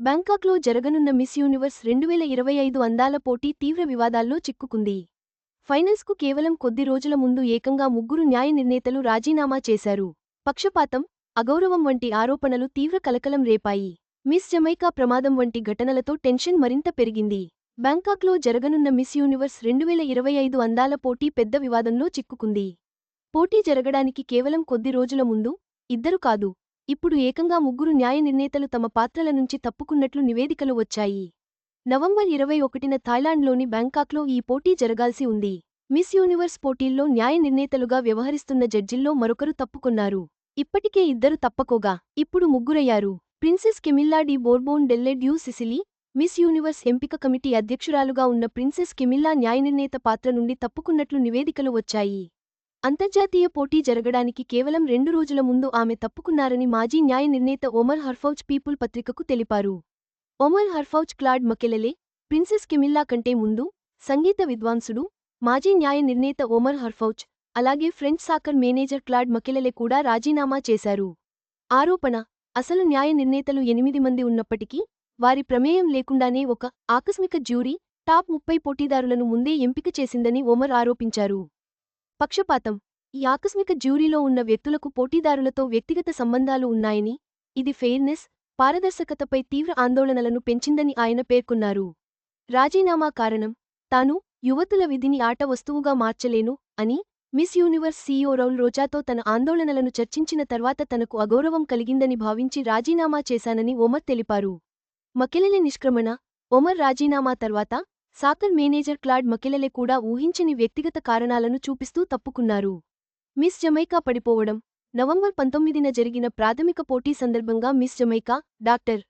బ్యాంకాక్లో జరగనున్న miss universe రెండువేల ఇరవై ఐదు అందాల పోటీ తీవ్ర వివాదాల్లో చిక్కుకుంది. ఫైనల్స్కు కేవలం కొద్ది రోజుల ముందు ఏకంగా ముగ్గురు న్యాయ నిర్ణేతలు రాజీనామా చేశారు. పక్షపాతం అగౌరవం వంటి ఆరోపణలు తీవ్ర కలకలం రేపాయి. మిస్ జమైకా ప్రమాదం వంటి ఘటనలతో టెన్షన్ మరింత పెరిగింది. బ్యాంకాక్లో జరగనున్న మిస్ యూనివర్స్ రెండువేల ఇరవై ఐదు అందాల పోటీ పెద్ద వివాదంలో చిక్కుకుంది. పోటీ జరగడానికి కేవలం కొద్ది రోజుల ముందు ఇద్దరు కాదు ఇప్పుడు ఏకంగా ముగ్గురు న్యాయ నిర్ణేతలు తమ పాత్రల నుంచి తప్పుకున్నట్లు నివేదికలు వచ్చాయి. నవంబర్ ఇరవై ఒకటిన థాయిలాండ్లోని బ్యాంకాక్లో ఈ పోటీ జరగాల్సి ఉంది. మిస్ యూనివర్స్ పోటీల్లో న్యాయ నిర్ణేతలుగా వ్యవహరిస్తున్న జడ్జిల్లో మరొకరు తప్పుకున్నారు. ఇప్పటికే ఇద్దరు తప్పకోగా. ఇప్పుడు ముగ్గురయ్యారు. Princess Camilla de Bourbon delle Due Sicilie miss universe ఎంపిక కమిటీ అధ్యక్షురాలుగా ఉన్న ప్రిన్సెస్ కెమిల్లా న్యాయనిర్ణేత పాత్ర నుండి తప్పుకున్నట్లు నివేదికలు వచ్చాయి. అంతర్జాతీయ పోటీ జరగడానికి కేవలం రెండు రోజుల ముందు ఆమె తప్పుకున్నారని మాజీ న్యాయ నిర్ణేత ఒమర్ హర్ఫౌజ్ పీపుల్ పత్రికకు తెలిపారు. Omar Harfouch Claude Makelele princess Camilla కంటే ముందు సంగీత విద్వాంసుడు మాజీ న్యాయ నిర్ణేత ఒమర్ హర్ఫౌజ్ అలాగే French soccer manager Claude Makelele కూడా రాజీనామా చేశారు. ఆరోపణ అసలు న్యాయ నిర్ణేతలు ఎనిమిది మంది ఉన్నప్పటికీ వారి ప్రమేయం లేకుండానే ఒక ఆకస్మిక జ్యూరీ టాప్ ముప్పై పోటీదారులను ముందే ఎంపిక చేసిందని ఒమర్ ఆరోపించారు. పక్షపాతం. ఈ ఆకస్మిక జ్యూరీలో ఉన్న వ్యక్తులకు పోటీదారులతో వ్యక్తిగత సంబంధాలు ఉన్నాయని ఇది ఫెయిర్నెస్ పారదర్శకతపై తీవ్ర ఆందోళనలను పెంచిందని ఆయన పేర్కొన్నారు. రాజీనామా కారణం తాను యువతుల విధిని ఆట వస్తువుగా మార్చలేను అని మిస్ యూనివర్స్ సీఈఓ రౌల్ రోజాతో తన ఆందోళనలను చర్చించిన తర్వాత తనకు అగౌరవం కలిగిందని భావించి రాజీనామా చేశానని ఒమర్ తెలిపారు. మకెలెలె నిష్క్రమణ ఒమర్ రాజీనామా తర్వాత సాకర్ మేనేజర్ క్లాడ్ మకెలెలె కూడా ఊహించని వ్యక్తిగత కారణాలను చూపిస్తూ తప్పుకున్నారు. మిస్ జమైకా పడిపోవడం నవంబర్ పంతొమ్మిదిన జరిగిన ప్రాథమిక పోటీ సందర్భంగా miss Jamaica doctor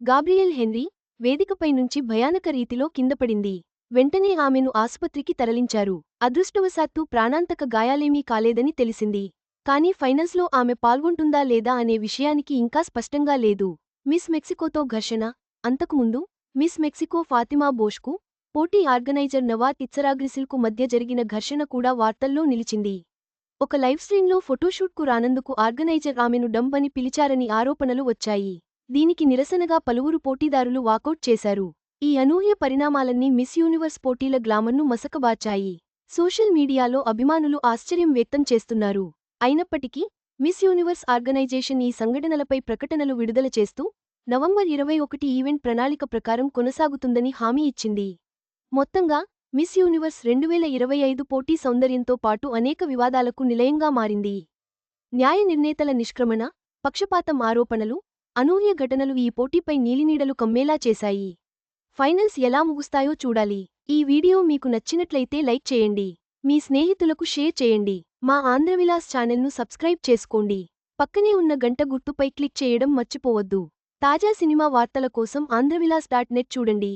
Gabrielle Henry వేదికపై నుంచి భయానక రీతిలో కిందపడింది వెంటనే ఆమెను ఆసుపత్రికి తరలించారు. అదృష్టవశాత్తు ప్రాణాంతక గాయాలేమీ కాలేదని తెలిసింది. కానీ ఫైనల్స్లో ఆమె పాల్గొంటుందా లేదా అనే విషయానికి ఇంకా స్పష్టంగా లేదు. మిస్ మెక్సికోతో ఘర్షణ అంతకుముందు మిస్ మెక్సికో ఫాతిమా బోష్కు పోటీ ఆర్గనైజర్ నవాత్ ఇత్సరాగ్రిసిల్కు మధ్య జరిగిన ఘర్షణ కూడా వార్తల్లో నిలిచింది. ఒక లైవ్ స్ట్రీమ్లో ఫోటోషూట్కు రానందుకు ఆర్గనైజర్ ఆమెను డంప్ అని పిలిచారని ఆరోపణలు వచ్చాయి. దీనికి నిరసనగా పలువురు పోటీదారులు వాకౌట్ చేశారు. ఈ అనూహ్య పరిణామాలన్నీ మిస్ యూనివర్స్ పోటీల గ్లామర్ను మసకబాచాయి సోషల్ మీడియాలో అభిమానులు ఆశ్చర్యం వ్యక్తం చేస్తున్నారు. అయినప్పటికీ మిస్ యూనివర్స్ ఆర్గనైజేషన్ ఈ సంఘటనలపై ప్రకటనలు విడుదల చేస్తూ నవంబర్ ఇరవై ఒకటి ఈవెంట్ ప్రణాళిక ప్రకారం కొనసాగుతుందని హామీ ఇచ్చింది. మొత్తంగా మిస్ యూనివర్స్ రెండువేల ఇరవై ఐదు పోటీ సౌందర్యంతో పాటు అనేక వివాదాలకు నిలయంగా మారింది. న్యాయ నిర్ణేతల నిష్క్రమణ పక్షపాతం ఆరోపణలు అనూహ్య ఘటనలు ఈ పోటీపై నీలినీడలు కమ్మేలా చేశాయి. ఫైనల్స్ ఎలా ముగుస్తాయో చూడాలి. ఈ వీడియో మీకు నచ్చినట్లయితే లైక్ చేయండి. మీ స్నేహితులకు షేర్ చేయండి. మా ఆంధ్రవిలాస్ ఛానల్ను సబ్స్క్రైబ్ చేసుకోండి. పక్కనే ఉన్న గంట గుర్తుపై క్లిక్ చేయడం మర్చిపోవద్దు. తాజా సినిమా వార్తల కోసం ఆంధ్రవిలాస్ డాట్ నెట్ చూడండి.